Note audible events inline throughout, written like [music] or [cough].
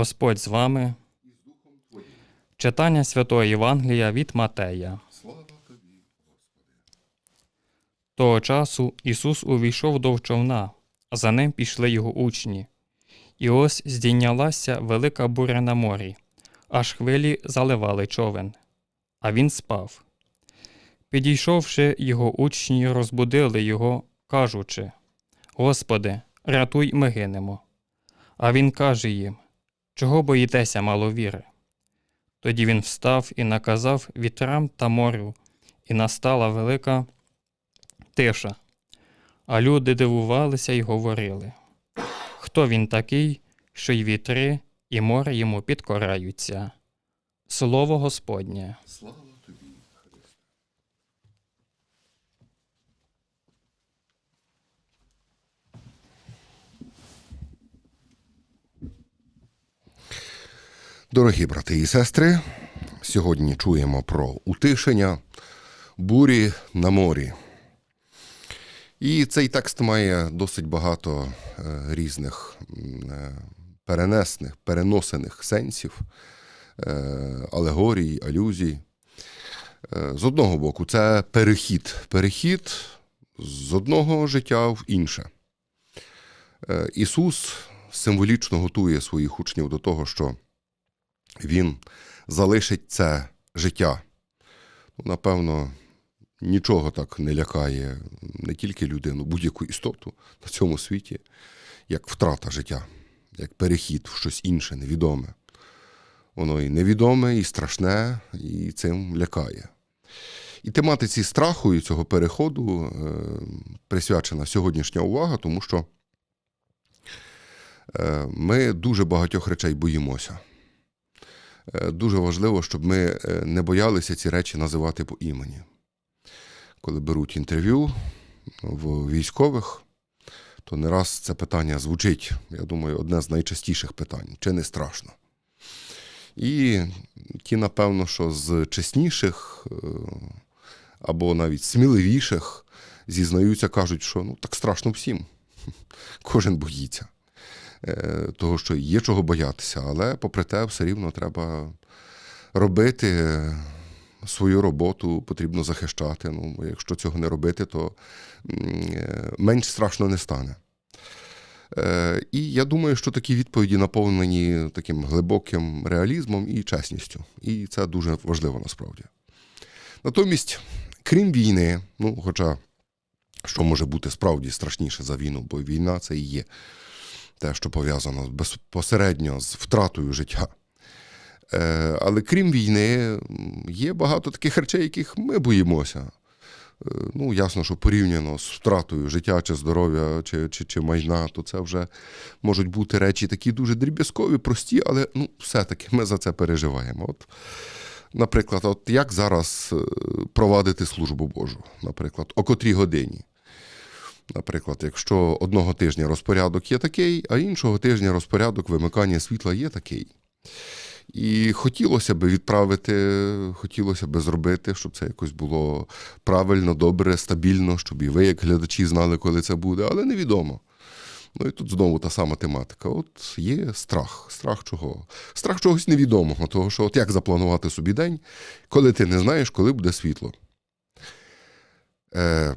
Господь з вами. Читання Святого Євангелія від Матея. Того часу Ісус увійшов до човна, а за ним пішли його учні. І ось здійнялася велика буря на морі, аж хвилі заливали човен, а він спав. Підійшовши, його учні розбудили його, кажучи: Господи, рятуй, ми гинемо. А він каже їм: Чого боїтеся, маловіри? Тоді він встав і наказав вітрам та морю, і настала велика тиша. А люди дивувалися й говорили, хто він такий, що й вітри, і море йому підкораються. Слово Господнє. слава тобі, Дорогі брати і сестри, сьогодні чуємо про утишення, бурі на морі. І цей текст має досить багато е, різних е, переносених сенсів, е, алегорій, алюзій. З одного боку, це перехід. Перехід з одного життя в інше. Ісус символічно готує своїх учнів до того, що Він залишить це життя. Ну, Напевно, нічого так не лякає не тільки людину, будь-яку істоту на цьому світі, як втрата життя, як перехід в щось інше, невідоме. Воно і невідоме, і страшне, і цим лякає. І тематиці страху і цього переходу е, присвячена сьогоднішня увага, тому що е, ми дуже багатьох речей боїмося. Е, Дуже важливо, щоб ми е, не боялися ці речі називати по імені. Коли беруть інтерв'ю в військових, то не раз це питання звучить, я думаю, одне з найчастіших питань чи не страшно. І ті, напевно, що з чесніших е, або навіть сміливіших зізнаються, кажуть, що ну так страшно всім. [laughs] Кожен боїться. Е, Того, що є чого боятися, але попри те, все рівно треба робити свою роботу, потрібно захищати. Ну, якщо цього не робити, то е, менш страшно не стане. Е, І я думаю, що такі відповіді наповнені таким глибоким реалізмом і чесністю. І це дуже важливо насправді. Натомість, крім війни, ну, хоча що може бути справді страшніше за війну, бо війна це і є те, що пов'язано безпосередньо з втратою життя. Е, Але крім війни, є багато таких речей, яких ми боїмося. Е, Ну, ясно, що порівняно з втратою життя чи здоров'я, чи, чи, чи майна, то це вже можуть бути речі такі дуже дріб'язкові, прості, але ну, все-таки ми за це переживаємо. От, наприклад, от як зараз е, провадити службу Божу? Наприклад, о котрій годині? Наприклад, якщо одного тижня розпорядок є такий, а іншого тижня розпорядок вимикання світла є такий. І хотілося б відправити, хотілося б зробити, щоб це якось було правильно, добре, стабільно, щоб і ви, як глядачі, знали, коли це буде, але невідомо. Ну і тут знову та сама тематика. От є страх. Страх чого? Страх чогось невідомого, того, що от як запланувати собі день, коли ти не знаєш, коли буде світло. Е,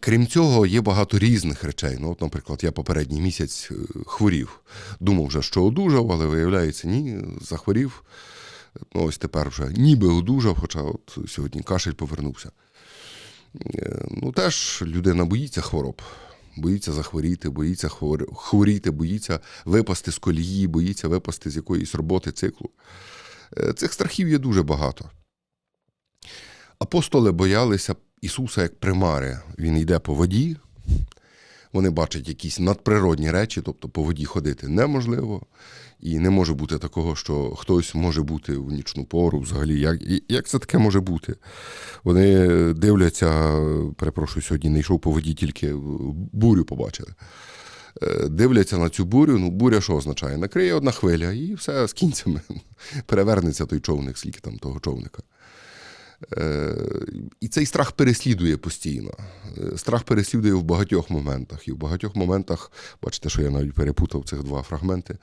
Крім цього, є багато різних речей. Ну, от, наприклад, я попередній місяць е, хворів. Думав вже, що одужав, але виявляється, ні, захворів. Ну, ось тепер вже ніби одужав, хоча от сьогодні кашель повернувся. Е, Ну, теж людина боїться хвороб, боїться захворіти, боїться хворіти, боїться випасти з колії, боїться випасти з якоїсь роботи циклу. Е, Цих страхів є дуже багато. Апостоли боялися Ісуса як примари. Він йде по воді, вони бачать якісь надприродні речі, тобто по воді ходити неможливо. І не може бути такого, що хтось може бути в нічну пору взагалі. Як, як це таке може бути? Вони дивляться, перепрошую, сьогодні не йшов по воді, тільки бурю побачили. Е, Дивляться на цю бурю. Ну, буря що означає? Накриє одна хвиля, і все з кінцями. Перевернеться той човник, скільки там того човника. Е, І цей страх переслідує постійно. Е, Страх переслідує в багатьох моментах. І в багатьох моментах, бачите, що я навіть перепутав цих два фрагменти.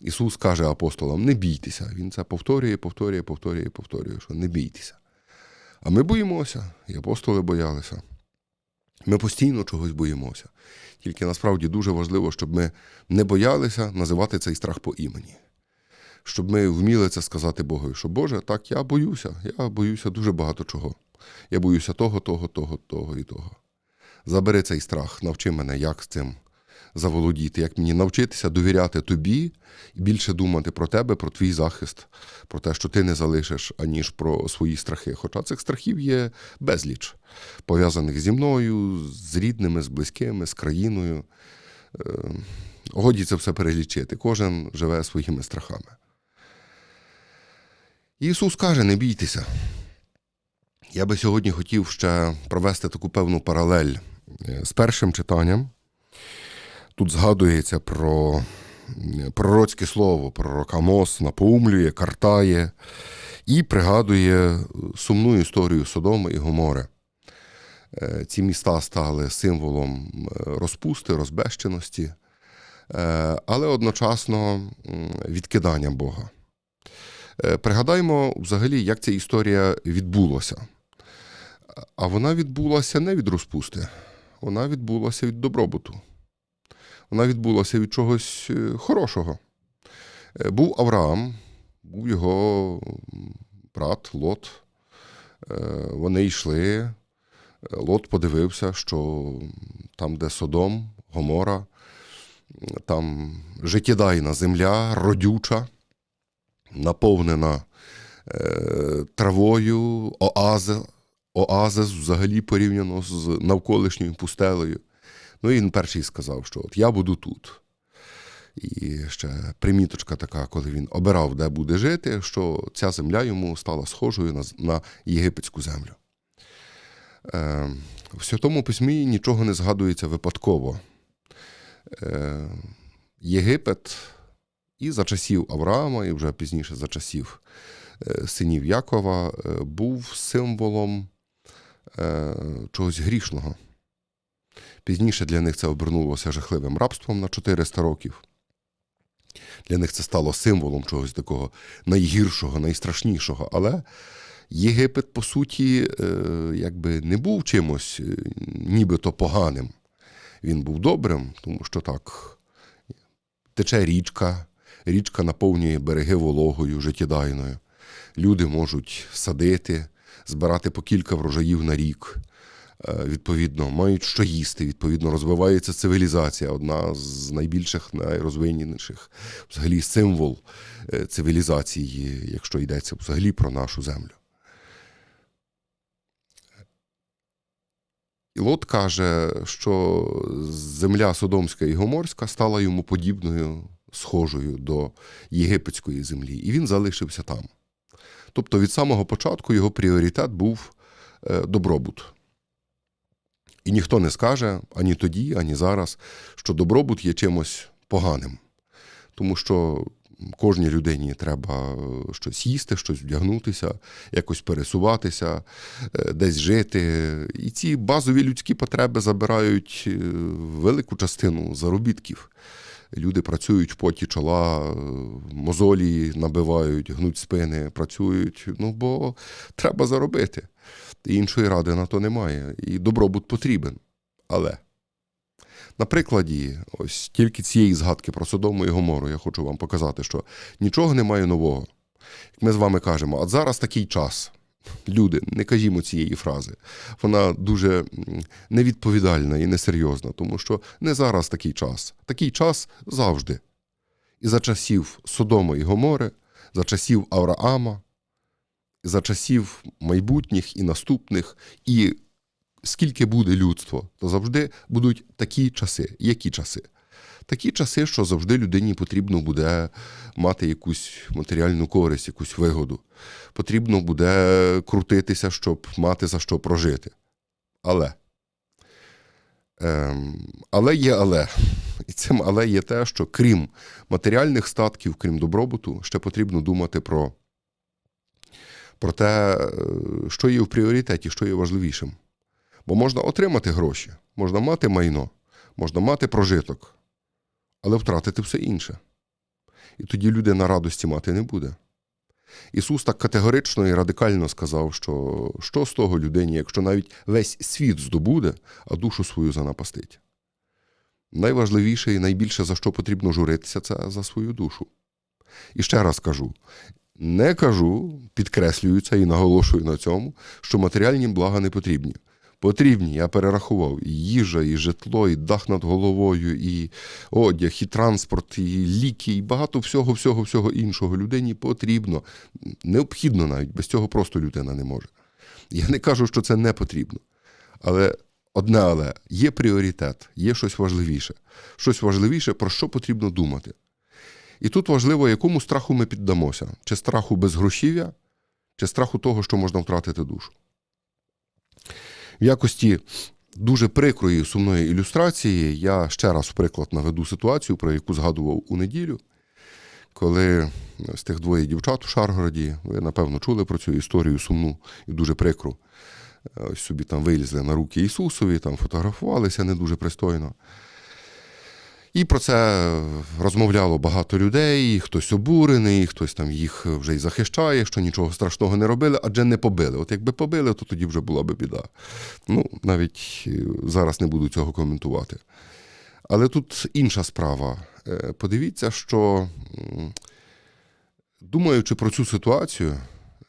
Ісус каже апостолам: не бійтеся. Він це повторює, повторює, повторює, повторює, що не бійтеся. А ми боїмося, і апостоли боялися. Ми постійно чогось боїмося. Тільки насправді дуже важливо, щоб ми не боялися називати цей страх по імені. Щоб ми вміли це сказати Богові, що Боже, так, я боюся, я боюся дуже багато чого. Я боюся того, того, того, того і того. Забери цей страх, навчи мене, як з цим заволодіти, як мені навчитися довіряти тобі і більше думати про тебе, про твій захист, про те, що ти не залишиш, аніж про свої страхи. Хоча цих страхів є безліч, пов'язаних зі мною, з рідними, з близькими, з країною. Е, Годі це все перелічити. Кожен живе своїми страхами. Ісус каже: не бійтеся. Я би сьогодні хотів ще провести таку певну паралель е, з першим читанням. Тут згадується про е, пророцьке слово, пророк Амос напоумлює, картає і пригадує сумну історію Содоми і Гомори. Е, Ці міста стали символом розпусти, розбещеності, але одночасно відкидання Бога. Е, Пригадаймо взагалі, як ця історія відбулася. А вона відбулася не від розпусти, вона відбулася від добробуту. Вона відбулася від чогось е, хорошого. Е, Був Авраам, був його брат Лот. Вони йшли. Лот подивився, що там, де Содом, Гомора, там життєдайна земля, родюча, наповнена е, травою, оази, оазис взагалі порівняно з навколишньою пустелею. Ну і він перший сказав, що от я буду тут. І ще приміточка така, коли він обирав, де буде жити, що ця земля йому стала схожою на, на єгипетську землю. Е, в Святому Письмі нічого не згадується випадково. Е, Єгипет і за часів Авраама, і вже пізніше за часів е, синів Якова, е, був символом е, чогось грішного. Пізніше для них це обернулося жахливим рабством на 400 років. Для них це стало символом чогось такого найгіршого, найстрашнішого. Але Єгипет, по суті, якби не був чимось нібито поганим. Він був добрим, тому що так тече річка, річка наповнює береги вологою, життєдайною. Люди можуть садити, збирати по кілька врожаїв на рік. Е, Відповідно, мають що їсти. Відповідно, розвивається цивілізація, одна з найбільших, найрозвиненіших, взагалі символ е, цивілізації, якщо йдеться взагалі про нашу землю. І Лот каже, що земля Содомська і Гоморська стала йому подібною, схожою до єгипетської землі, і він залишився там. Тобто від самого початку його пріоритет був е, добробут. І ніхто не скаже ані тоді, ані зараз, що добробут є чимось поганим. Тому що кожній людині треба е, щось їсти, щось вдягнутися, якось пересуватися, е, десь жити. І ці базові людські потреби забирають велику частину заробітків. Люди працюють поті чола, мозолі набивають, гнуть спини, працюють, ну бо треба заробити. Іншої ради на то немає. І добробут потрібен. Але на прикладі ось тільки цієї згадки про Содому і Гомору я хочу вам показати, що нічого немає нового. Як ми з вами кажемо, от зараз такий час. Люди, не кажімо цієї фрази. Вона дуже невідповідальна і несерйозна, тому що не зараз такий час. Такий час завжди. І за часів Содома і Гомори, за часів Авраама, за часів майбутніх і наступних, і скільки буде людство, то завжди будуть такі часи. Які часи? Такі часи, що завжди людині потрібно буде мати якусь матеріальну користь, якусь вигоду. Потрібно буде крутитися, щоб мати за що прожити. Але. Ем, але є але. І цим але є те, що крім матеріальних статків, крім добробуту, ще потрібно думати про про те, е, що є в пріоритеті, що є важливішим. Бо можна отримати гроші, можна мати майно, можна мати прожиток, але втратити все інше. І тоді людина радості мати не буде. Ісус так категорично і радикально сказав, що що з того людині, якщо навіть весь світ здобуде, а душу свою занапастить. Найважливіше і найбільше за що потрібно журитися, це за свою душу. І ще раз кажу: не кажу, підкреслюю це і наголошую на цьому, що матеріальні блага не потрібні. Потрібні, я перерахував і їжа, і житло, і дах над головою, і одяг, і транспорт, і ліки, і багато всього, всього, всього іншого людині потрібно. Необхідно навіть, без цього просто людина не може. Я не кажу, що це не потрібно. Але одне, але є пріоритет, є щось важливіше. Щось важливіше, про що потрібно думати. І тут важливо, якому страху ми піддамося: чи страху безгрошів'я, чи страху того, що можна втратити душу. В якості дуже прикрої сумної ілюстрації я ще раз приклад наведу ситуацію, про яку згадував у неділю, коли з тих двоє дівчат у Шаргороді, ви напевно чули про цю історію сумну і дуже прикру. Ось собі там вилізли на руки Ісусові, там фотографувалися не дуже пристойно. І про це розмовляло багато людей, хтось обурений, хтось там їх вже й захищає, що нічого страшного не робили, адже не побили. От якби побили, то тоді вже була би біда. Ну, навіть е, зараз не буду цього коментувати. Але тут інша справа. Е, Подивіться, що думаючи про цю ситуацію,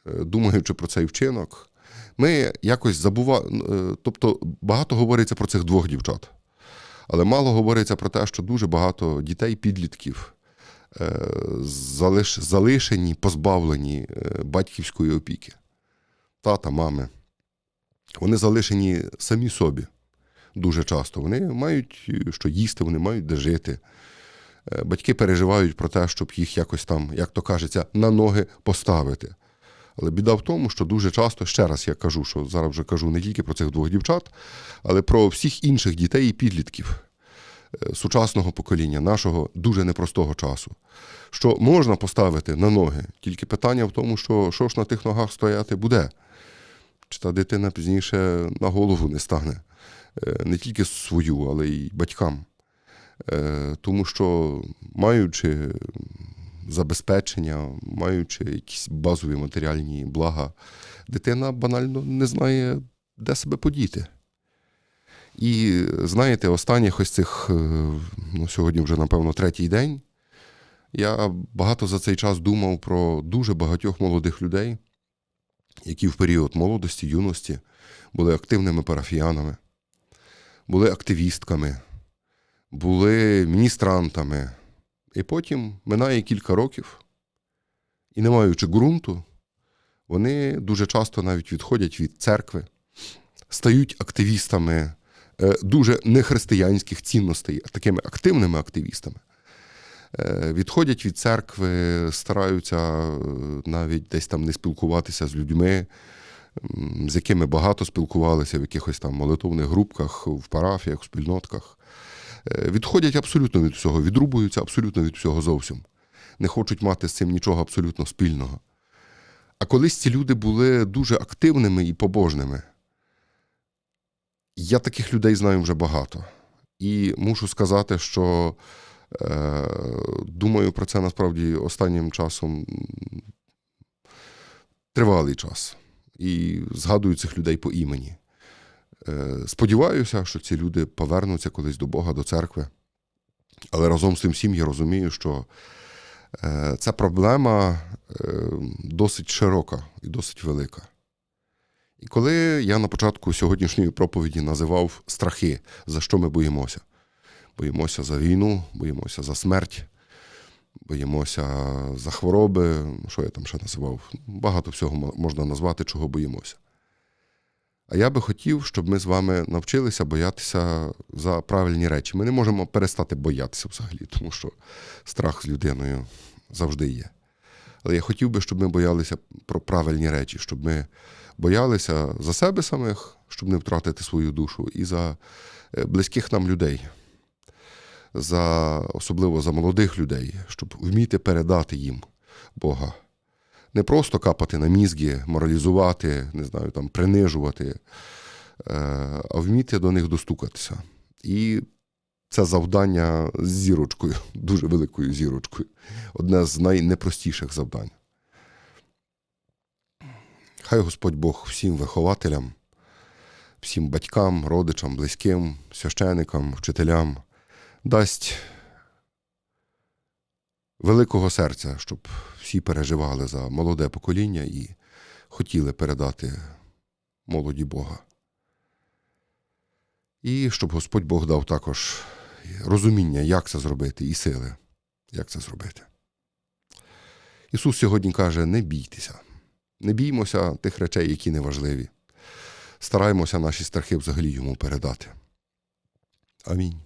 е, думаючи про цей вчинок, ми якось забуваємо. Тобто багато говориться про цих двох дівчат. Але мало говориться про те, що дуже багато дітей, підлітків е, залиш, залишені, позбавлені е, батьківської опіки, тата, мами. Вони залишені самі собі дуже часто. Вони мають е, що їсти, вони мають де жити. Батьки переживають про те, щоб їх якось там, як то кажеться, на ноги поставити. Але біда в тому, що дуже часто, ще раз я кажу, що зараз вже кажу не тільки про цих двох дівчат, але про всіх інших дітей і підлітків е, сучасного покоління, нашого дуже непростого часу, що можна поставити на ноги. Тільки питання в тому, що що ж на тих ногах стояти буде. Чи та дитина пізніше на голову не стане, Е, не тільки свою, але й батькам. Е, Тому що, маючи забезпечення, маючи якісь базові матеріальні блага, дитина банально не знає, де себе подіти. І знаєте, останніх ось цих, е, ну, сьогодні вже, напевно, третій день, я багато за цей час думав про дуже багатьох молодих людей, які в період молодості, юності були активними парафіянами, були активістками, були міністрантами. І потім минає кілька років, і не маючи ґрунту, вони дуже часто навіть відходять від церкви, стають активістами е, дуже нехристиянських цінностей, а такими активними активістами. Е, Відходять від церкви, стараються е, навіть десь там не спілкуватися з людьми, з якими багато спілкувалися в якихось там молитовних групках, в парафіях, в спільнотках. Е, Відходять абсолютно від всього, відрубуються абсолютно від всього зовсім. Не хочуть мати з цим нічого абсолютно спільного. А колись ці люди були дуже активними і побожними. Я таких людей знаю вже багато. І мушу сказати, що е, думаю про це насправді останнім часом тривалий час. І згадую цих людей по імені. Е, Сподіваюся, що ці люди повернуться колись до Бога, до церкви. Але разом з тим всім я розумію, що е, ця проблема е, досить широка і досить велика. І коли я на початку сьогоднішньої проповіді називав страхи, за що ми боїмося? Боїмося за війну, боїмося за смерть, боїмося за хвороби, що я там ще називав? Багато всього можна назвати, чого боїмося. А я би хотів, щоб ми з вами навчилися боятися за правильні речі. Ми не можемо перестати боятися взагалі, тому що страх з людиною завжди є. Але я хотів би, щоб ми боялися про правильні речі, щоб ми боялися за себе самих, щоб не втратити свою душу, і за е, близьких нам людей, за, особливо за молодих людей, щоб вміти передати їм Бога. Не просто капати на мізги, моралізувати, не знаю, там, принижувати, е, а вміти до них достукатися. І це завдання з зірочкою, [laughs] дуже великою зірочкою. Одне з найнепростіших завдань. Хай Господь Бог всім вихователям, всім батькам, родичам, близьким, священикам, вчителям дасть великого серця, щоб всі переживали за молоде покоління і хотіли передати молоді Бога. І щоб Господь Бог дав також розуміння, як це зробити, і сили, як це зробити. Ісус сьогодні каже: не бійтеся, не біймося тих речей, які неважливі. Стараймося наші страхи взагалі йому передати. Амінь.